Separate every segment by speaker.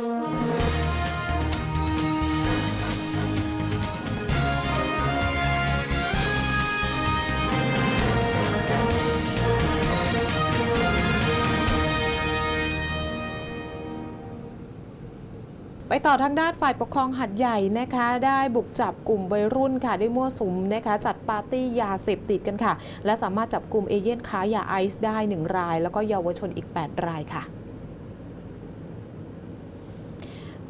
Speaker 1: ไปต่อทางด้านฝ่ายปกครองหัดใหญ่นะคะ ได้บุกจับกลุ่มวัยรุ่นค่ะ ได้มั่วสุมนะคะ จัดปาร์ตี้ยาเสพติดกันค่ะ และสามารถจับกลุ่มเอเย่นค้ายาไอซ์ได้ 1 ราย แล้วก็เยาวชนอีก 8 รายค่ะ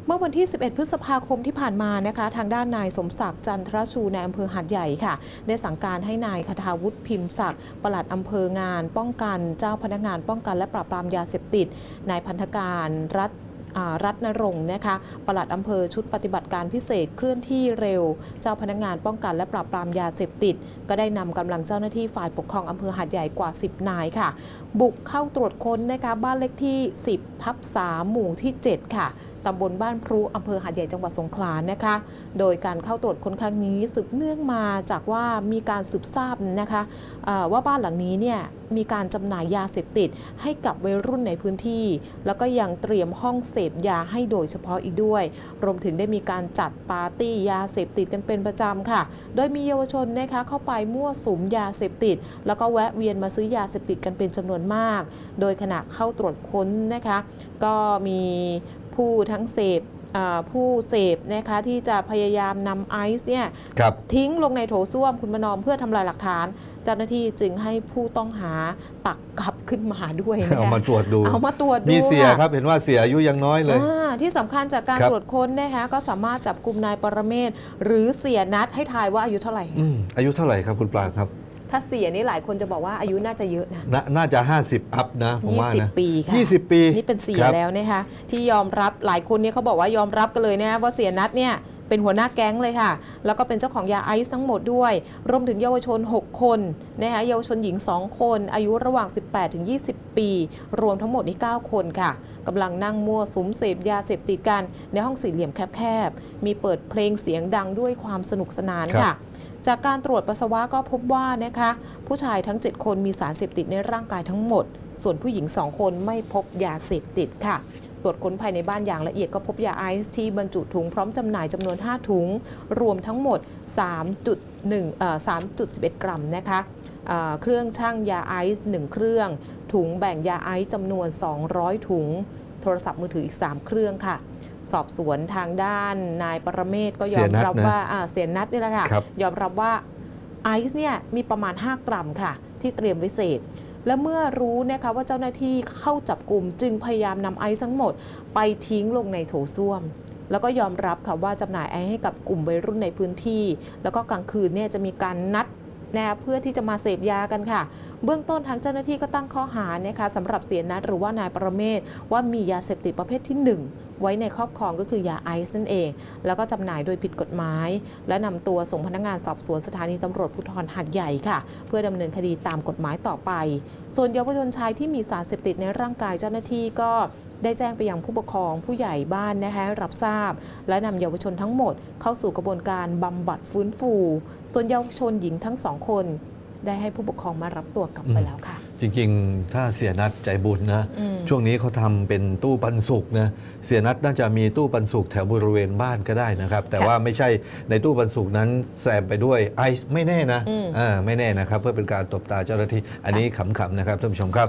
Speaker 1: เมื่อวันที่ 11 พฤษภาคมที่ผ่านมานะคะทางด้านนายสมศักดิ์จันทรชูในอำเภอหาดใหญ่ค่ะ ได้สั่งการให้นายคทาวุฒิพิมพ์ศักดิ์ปลัดอำเภองาน ป้องกันเจ้าพนักงานป้องกันและปราบปรามยาเสพติดนายพันธการรัฐ รัฐนรงค์นะคะปลัดอำเภอชุดปฏิบัติการพิเศษเคลื่อนที่เร็ว เจ้าพนักงานป้องกันและปราบปรามยาเสพติด ก็ได้นำกำลังเจ้าหน้าที่ฝ่ายปกครองอำเภอหาดใหญ่กว่า 10 นายค่ะ บุกเข้าตรวจค้นนะคะบ้านเลขที่ 10 ทับ 3 หมู่ที่ 7 ค่ะตำบลบ้านพรุอำเภอหาดใหญ่จังหวัดสงขลานะคะ โดยการเข้าตรวจค้นครั้งนี้สืบเนื่องมาจากว่ามีการสืบทราบนะคะว่าบ้านหลังนี้เนี่ย มีการจำหน่ายยาเสพติดให้กับวัยรุ่นในพื้นที่ แล้วก็ยังเตรียมห้องเสพยาให้โดยเฉพาะอีกด้วย รวมถึงได้มีการจัดปาร์ตี้ยาเสพติดกันเป็นประจำค่ะ โดยมีเยาวชนนะคะเข้าไปมั่วสุมยาเสพติด แล้วก็แวะเวียนมาซื้อยาเสพติดกันเป็นจำนวนมาก โดยขณะเข้าตรวจค้นนะคะ ก็มีผู้ทั้งเสพ ผู้เสพนะคะที่จะพยายามนำไอซ์เนี่ย
Speaker 2: ครับ
Speaker 1: ทิ้งลงในโถส้วมคุณมนอมเพื่อทำลายหลักฐาน เจ้าหน้าที่จึงให้ผู้ต้องหาตักกลับขึ้นมาด้วยนะคะ
Speaker 2: เอามาตรวจดู
Speaker 1: เอามาตรวจดู
Speaker 2: มีเสียะครับเห็นว่าเสียอายุยังน้อยเลย
Speaker 1: อ่าที่สำคัญจากการ
Speaker 2: ครับ
Speaker 1: ตรวจค้นนะคะก็สามารถจับกลุ่มนายปรเมศหรือเสียนัดให้ทายว่าอายุเท่าไหร่
Speaker 2: อืมอายุเท่าไหร่ครับคุณปลาครับ
Speaker 1: ถ้าเสียนี่หลายคนจะบอกว่าอายุน่าจะเยอะนะ
Speaker 2: นาน่าจะ 50 อัพนะผมว่านะ
Speaker 1: 20 ปีค่ะ
Speaker 2: 20 ปี
Speaker 1: นี่เป็นเสีย
Speaker 2: ครับ
Speaker 1: แล้วนะคะที่ยอมรับหลายคนเนี่ยเขาบอกว่ายอมรับกันเลยนะว่าเสียนัดเนี่ยเป็นหัวหน้าแก๊งเลยค่ะ แล้วก็เป็นเจ้าของยาไอซ์ทั้งหมดด้วย รวมถึงเยาวชน 6 คนนะคะเยาวชนหญิง 2 คน อายุระหว่าง 18 ถึง 20 ปี รวมทั้งหมดนี่9คนค่ะกำลังนั่งมั่วสุมเสพยาเสพติดกันในห้องสี่เหลี่ยมแคบๆมีเปิดเพลงเสียงดังด้วยความสนุกสนาน
Speaker 2: ครั
Speaker 1: ค่ะ
Speaker 2: บ
Speaker 1: จากการตรวจปัสสาวะก็พบว่านะคะ ผู้ชายทั้ง 7 คนมีสารเสพติดในร่างกายทั้งหมด ส่วนผู้หญิง 2 คนไม่พบยาเสพติดค่ะตรวจค้นภายในบ้านอย่างละเอียดก็พบยาไอซ์ที่บรรจุถุงพร้อมจำหน่ายจำนวน 5 ถุง รวมทั้งหมด 3.1เอ่อ3.11 กรัมนะคะเอ่อเครื่องช่างยาไอซ์1เครื่อง ถุงแบ่งยาไอซ์จำนวน 200 ถุง โทรศัพท์มือถืออีก 3 เครื่องค่ะ สอบสวนทางด้านนายปรเมศก็ยอมรับ
Speaker 2: เสียนัทนะ
Speaker 1: ว่าอ่าเสียนัดนี่แหละค่ะ
Speaker 2: ครับ
Speaker 1: ยอมรับว่าไอซ์เนี่ยมีประมาณ 5 กรัมค่ะ ที่เตรียมไว้เสพและเมื่อรู้นะคะว่าเจ้าหน้าที่เข้าจับกลุ่มจึงพยายามนำไอซ์ทั้งหมด ไปทิ้งลงในโถส้วม แล้วก็ยอมรับค่ะว่าจำหน่ายไอซ์ให้กับกลุ่มวัยรุ่นในพื้นที่ แล้วก็กลางคืนเนี่ยจะมีการนัดแนะเพื่อที่จะมาเสพยากันค่ะ เบื้องต้นทางเจ้าหน้าที่ก็ตั้งข้อหานะคะสำหรับเสียนัดหรือว่านายประเมศว่ามียาเสพติดประเภทที่ 1 ไว้ในครอบครองก็คือยาไอซ์นั่นเอง แล้วก็จำหน่ายโดยผิดกฎหมาย และนำตัวส่งพนักงานสอบสวนสถานีตำรวจภูธรหัดใหญ่ค่ะ เพื่อดำเนินคดีตามกฎหมายต่อไป ส่วนเยาวชนชายที่มีสารเสพติดในร่างกายเจ้าหน้าที่ก็ ได้แจ้งไปยังผู้ปกครองผู้ใหญ่บ้านนะคะรับทราบ และนำเยาวชนทั้งหมดเข้าสู่กระบวนการบำบัดฟื้นฟู ส่วนเยาวชนหญิงทั้งสองคน ได้ให้ผู้ปกครองมารับตัวกลับไปแล้วค่ะ
Speaker 2: จริงๆ ถ้าเสียนัดใจบุญนะ
Speaker 1: อืม
Speaker 2: ช่วงนี้เขาทำเป็นตู้ปันสุกนะ เสียนัดน่าจะมีตู้ปันสุกแถวบริเวณบ้านก็ได้นะครับ แต่ว่าไม่ใช่ในตู้ปันสุกนั้นแซมไปด้วยไอซ์ไม่แน่นะ
Speaker 1: อืม
Speaker 2: อ่าไม่แน่นะครับ เพื่อเป็นการตบตาเจ้าหน้าที่ อันนี้ขำๆนะครับท่านผู้ชมครับ